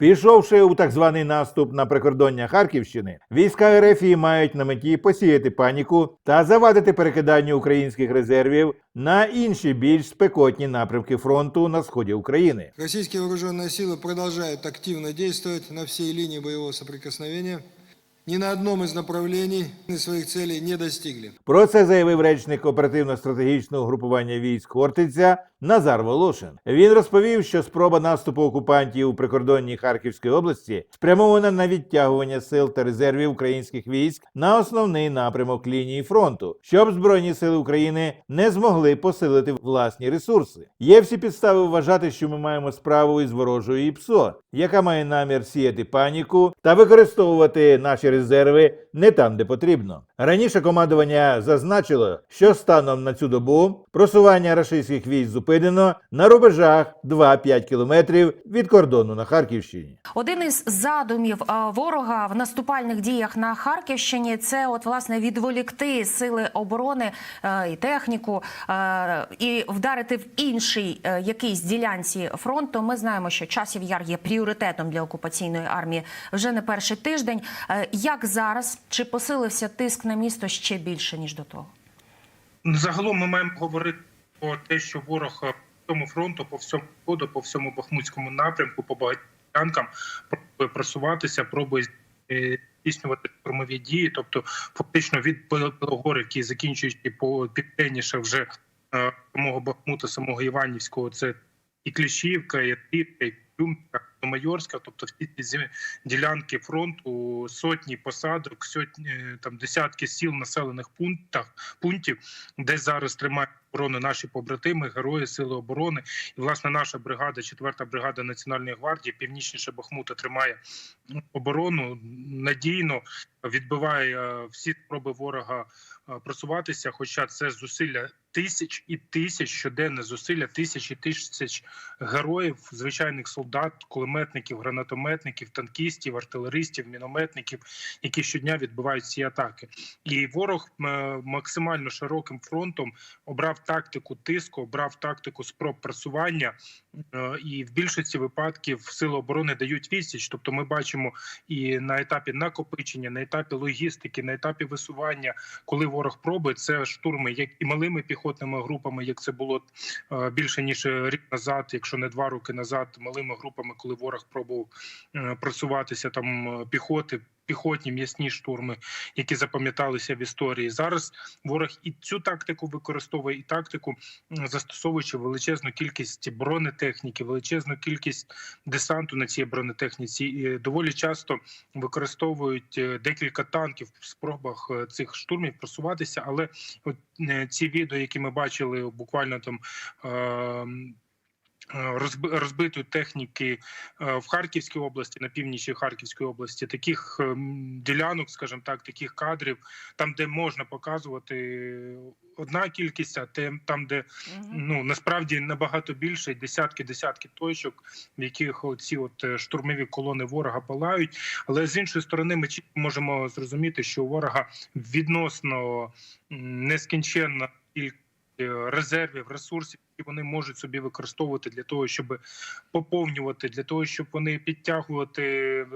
Пішовши у так званий наступ на прикордоння Харківщини, війська РФ мають на меті посіяти паніку та завадити перекиданню українських резервів на інші більш спекотні напрямки фронту на сході України. Российские вооруженные силы продолжают активно действовать на всей линии боевого соприкосновения. Ни на одном из направлений своих целей не достигли. Про це заявив речник оперативно-стратегічного групування військ Хортиця Назар Волошин. Він розповів, що спроба наступу окупантів у прикордонній Харківської області спрямована на відтягування сил та резервів українських військ на основний напрямок лінії фронту, щоб збройні сили України не змогли посилити власні ресурси. Є всі підстави вважати, що ми маємо справу із ворожою ІПСО, яка має намір сіяти паніку та використовувати наші резерви не там, де потрібно. Раніше командування зазначило, що станом на цю добу просування рашистських військ зупинено на рубежах 2-5 кілометрів від кордону на Харківщині. Один із задумів е, ворога в наступальних діях на Харківщині це от власне відволікти сили оборони е, і техніку е, і вдарити в інший якийсь ділянці фронту. Ми знаємо, що часів яр є пріоритетом для окупаційної армії вже не перший тиждень. Як зараз чи посилився тиск на місто ще більше ніж до того? Ну, Загалом ми маємо говорити про те, що ворог е, по всьому фронту, по всьому ходу, по всьому бахмутському напрямку, по багатьом пробує просуватися, пробує е, здійснювати штурмові дії, тобто фактично від Білогорівки, закінчуючи по південніше вже е, самого Бахмута, самого Іванівського, це і Кліщівка, і Рівка, і Клюмка, Майорська, тобто всі ці ділянки фронту, сотні посадок, сотні там десятки сіл населених пунктах пунктів, де зараз тримають оборону наші побратими, герої сили оборони. І власне наша бригада, 4-та бригада Національної гвардії, північніше Бахмута, тримає оборону надійно, відбиває е, всі спроби ворога е, просуватися. Хоча це зусилля тисяч і тисяч щоденне зусилля, тисяч і тисяч героїв, звичайних солдат, кулеметників, гранатометників, танкістів, артилеристів, мінометників, які щодня відбивають ці атаки. І ворог е, максимально широким фронтом обрав тактику тиску, обрав тактику спроб просування, е, і в більшості випадків сили оборони дають відсіч. Тобто, ми бачимо і на етапі накопичення, на етапі логістики, на етапі висування, коли ворог пробує, це штурми, як і малими піхотними групами, як це було е, більше ніж рік назад, якщо не два роки назад, малими групами, коли ворог пробував е, просуватися там піхоти. Піхотні м'ясні штурми, які запам'яталися в історії. Зараз ворог і цю тактику використовує, і тактику застосовуючи величезну кількість бронетехніки, величезну кількість десанту на цій бронетехніці. І доволі часто використовують е, декілька танків в спробах е, цих штурмів просуватися. Але от е, ці відео, які ми бачили буквально там. Е, розбитої техніки е, в Харківській області, на північі Харківської області, таких ем, ділянок, скажімо так, таких кадрів, там, де можна показувати одна кількість, а там, де ну насправді набагато більше, десятки, десятки точок, в яких ці от е, штурмові колони ворога палають. Але з іншої сторони, ми можемо зрозуміти, що у ворога відносно нескінченна кількість е, резервів, ресурсів, які вони можуть собі використовувати для того, щоб поповнювати, для того, щоб вони підтягувати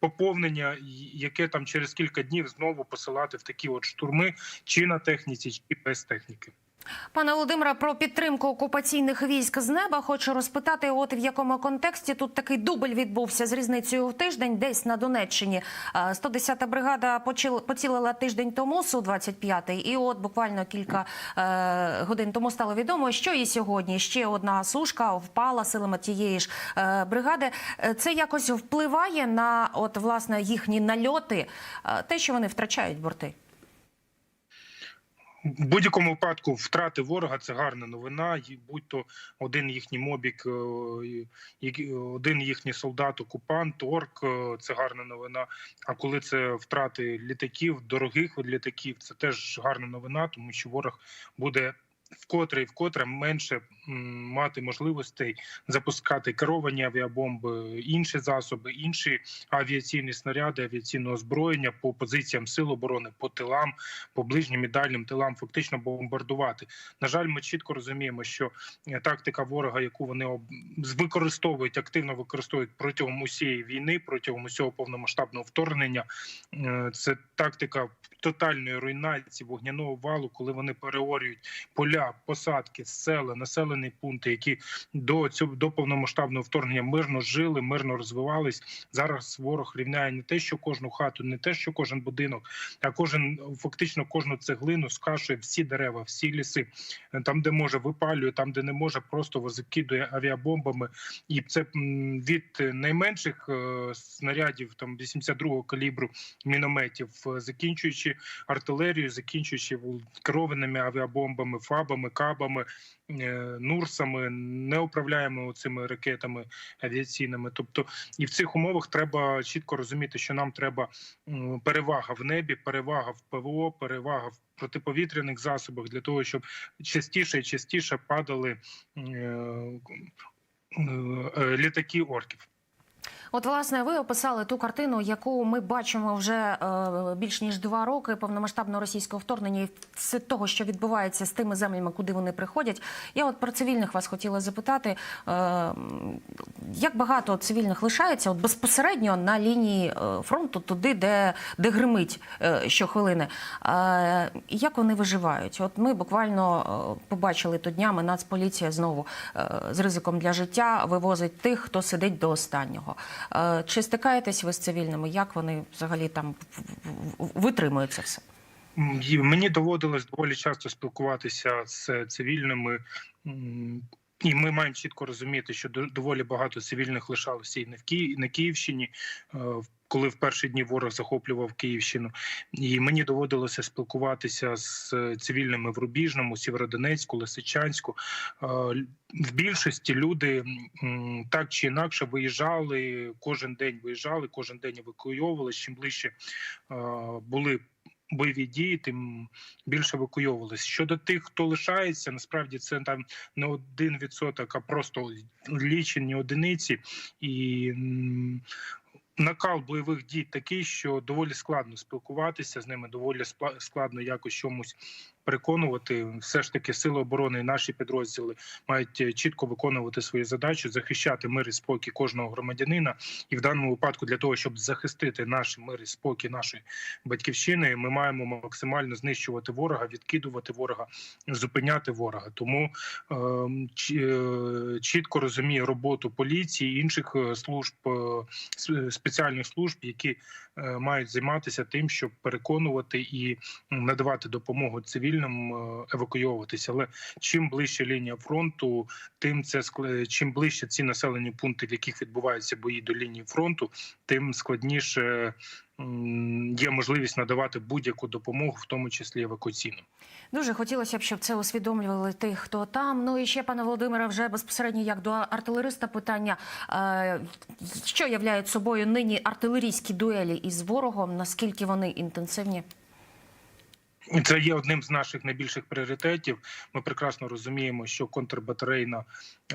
поповнення, яке там через кілька днів знову посилати в такі от штурми, чи на техніці, чи без техніки. Пане Володимире, про підтримку окупаційних військ з неба хочу розпитати, от в якому контексті тут такий дубль відбувся з різницею в тиждень, десь на Донеччині. Е, 110-та бригада почил- поцілила тиждень тому, су 25 і от буквально кілька е, годин тому стало відомо, що і сьогодні ще одна сушка впала силами тієї ж е, бригади. Е, Це якось впливає на от власне їхні нальоти, е, те, що вони втрачають борти. В будь-якому випадку втрати ворога це гарна новина. Будь то один їхній мобік, е, один їхній солдат, окупант, орк е, це гарна новина. А коли це втрати літаків, дорогих літаків, це теж гарна новина, тому що ворог буде вкотре і вкотре менше мати можливостей запускати керовані авіабомби, інші засоби, інші авіаційні снаряди, авіаційне озброєння по позиціям сил оборони, по тилам, по ближнім і дальнім тилам, фактично бомбардувати. На жаль, ми чітко розуміємо, що е, тактика ворога, яку вони використовують, активно використовують протягом усієї війни, протягом усього повномасштабного вторгнення, е, це тактика тотальної руйнації вогняного валу, коли вони переорюють поля, посадки, села, населені пункти, які до цього до повномасштабного вторгнення мирно жили, мирно розвивались. Зараз ворог рівняє не те, що кожну хату, не те, що кожен будинок, а кожен фактично кожну цеглину скашує всі дерева, всі ліси. Там, де може, випалює, там, де не може, просто закидує авіабомбами. І це від найменших е, снарядів, там 82-го калібру мінометів, е, закінчуючи артилерією, закінчуючи керованими авіабомбами, фабами, кабами, е, нурсами, неуправляємо цими ракетами авіаційними. Тобто, і в цих умовах треба чітко розуміти, що нам треба перевага в небі, перевага в ПВО, перевага в протиповітряних засобах для того, щоб частіше і частіше падали е, е, літаки орків. От, власне, ви описали ту картину, яку ми бачимо вже е, більш ніж два роки повномасштабного російського вторгнення і все того, що відбувається з тими землями, куди вони приходять. Я от про цивільних вас хотіла запитати, е, як багато цивільних лишається от безпосередньо на лінії е, фронту, туди, де, де гримить щохвилини. Як вони виживають? От ми буквально побачили то днями Нацполіція знову з ризиком для життя вивозить тих, хто сидить до останнього. Е, Чи стикаєтесь ви з цивільними? Як вони взагалі там витримують це все? Мені доводилось доволі часто спілкуватися з цивільними. І ми маємо чітко розуміти, що до- доволі багато цивільних лишалося і не в Ки... на Київщині, е, коли в перші дні ворог захоплював Київщину. І мені доводилося спілкуватися з е, цивільними в Рубіжному, Сєвєродонецьку, Лисичанську. Е, В більшості люди так чи інакше виїжджали кожен день. Виїжджали, кожен день евакуйовувалися. Чим ближче були бойові дії, тим більше евакуйовувалися. Щодо тих, хто лишається, насправді це там не один відсоток, а просто лічені одиниці. І накал бойових дій такий, що доволі складно спілкуватися з ними, доволі складно якось чомусь переконувати. Все ж таки, сили оборони і наші підрозділи мають е, чітко виконувати свої задачі, захищати мир і спокій кожного громадянина. І в даному випадку для того, щоб захистити наш мир і спокій нашої батьківщини, ми маємо максимально знищувати ворога, відкидувати ворога, зупиняти ворога. Тому е, е, чітко розуміє роботу поліції інших е, служб е, спеціальних служб, які мають займатися тим, щоб переконувати і надавати допомогу цивільним е, евакуйовуватися. Але чим ближче лінія фронту, тим це скл- чим ближче ці населені пункти, в яких відбуваються бої до лінії фронту, тим складніше є можливість надавати будь-яку допомогу, в тому числі евакуаційну. Дуже хотілося б, щоб це усвідомлювали тих, хто там. Ну і ще, пане Володимире, вже безпосередньо як до артилериста питання. Е, Що являють собою нині артилерійські дуелі із ворогом? Наскільки вони інтенсивні? Це є одним з наших найбільших пріоритетів. Ми прекрасно розуміємо, що контрбатарейна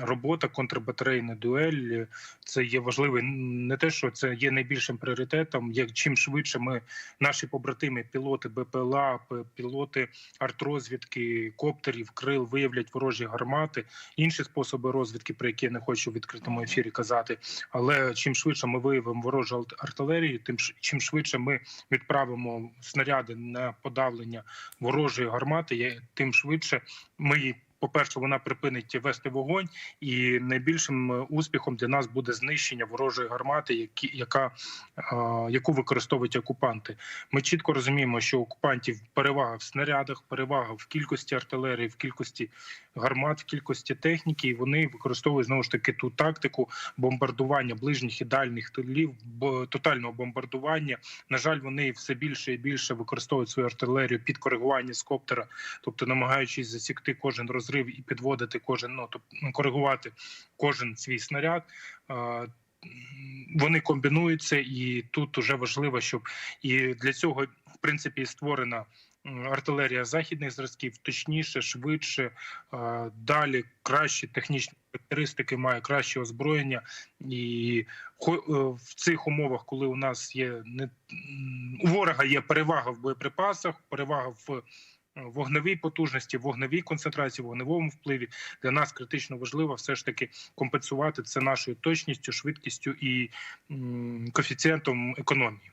робота, контрбатарейна дуель це є важливий не те, що це є найбільшим пріоритетом. Як чим швидше ми наші побратими, пілоти БПЛА, пілоти артрозвідки, коптерів, крил виявлять ворожі гармати, інші способи розвідки, про які я не хочу в відкритому ефірі казати. Але чим швидше ми виявимо ворожу арт- артилерію, тим чим швидше ми відправимо снаряди на подавлення ворожої гармати, тим швидше ми її. По-перше, вона припинить вести вогонь, і найбільшим е, успіхом для нас буде знищення ворожої гармати, які, яка, е, яку використовують окупанти. Ми чітко розуміємо, що окупантів перевага в снарядах, перевага в кількості артилерії, в кількості гармат, в кількості техніки, і вони використовують знову ж таки ту тактику бомбардування ближніх і дальніх тилів, тотального бомбардування. На жаль, вони все більше і більше використовують свою артилерію під коригування з коптера, тобто намагаючись засікти кожен розрив і підводити кожен, ну тобто коригувати кожен свій снаряд. Вони комбінуються, і тут уже важливо, щоб і для цього в принципі створена артилерія західних зразків точніше, швидше, далі кращі технічні характеристики, має краще озброєння, і е, в цих умовах, коли у нас є не у ворога є перевага в боєприпасах, перевага в вогневій потужності, вогневій концентрації, вогневому впливі для нас критично важливо все ж таки компенсувати це нашою точністю, швидкістю і коефіцієнтом економії.